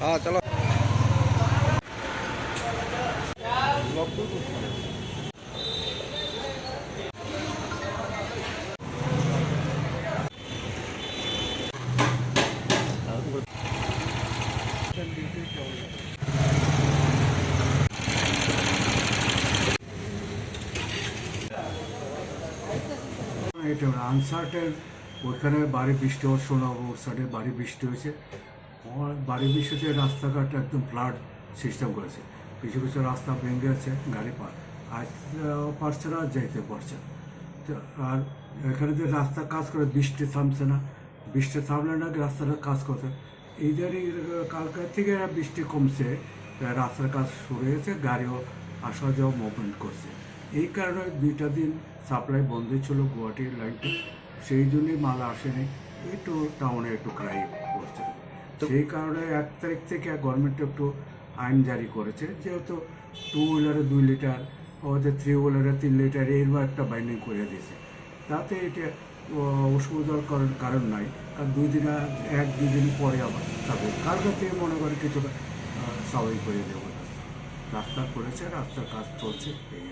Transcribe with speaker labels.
Speaker 1: হ্যাঁ চলো।
Speaker 2: এটা আনসার্টের ওখানে বাড়ি বৃষ্টি হওয়ার শোনা সাইডে বাড়ি বৃষ্টি হয়েছে। ওর বাড়ি বৃষ্টিতে রাস্তাঘাট একদম ফ্লাড সিস্টেম করেছে কিছু কিছু রাস্তা ভেঙে গেছে গাড়ি পার পারছে না যেতে পারছে না। আর এখানে যে রাস্তা কাজ করে, বৃষ্টি থামছে না। বৃষ্টি থামলে না রাস্তাটা কাজ করতে এইদারই কালকে থেকে বৃষ্টি কমছে রাস্তার কাজ শুরু হয়েছে, গাড়িও আসা যাওয়া মুভমেন্ট করছে। এই কারণে দুইটা দিন সাপ্লাই বন্ধ ছিল গুয়াহাটির লাইনটা সেই জন্যই মাল আসেনি। একটু টাউনে একটু ক্রাই করছে। সেই কারণে এক তারিখ থেকে গভর্নমেন্ট একটু আইন জারি করেছে। যেহেতু টু হুইলারে দুই লিটার ওদের থ্রি হুইলারে তিন লিটার এরকম একটা বাইন্ডিং করে দিয়েছে। তাতে এটা অসুবিধার কারণ কারণ নাই। আর দুই দিন এক, দুই দিন পরে আবার তাদের কালকে থেকে মনে করেন কিছুটা স্বাভাবিক হয়ে যাবে। রাস্তা করেছে, রাস্তার কাজ চলছে, এই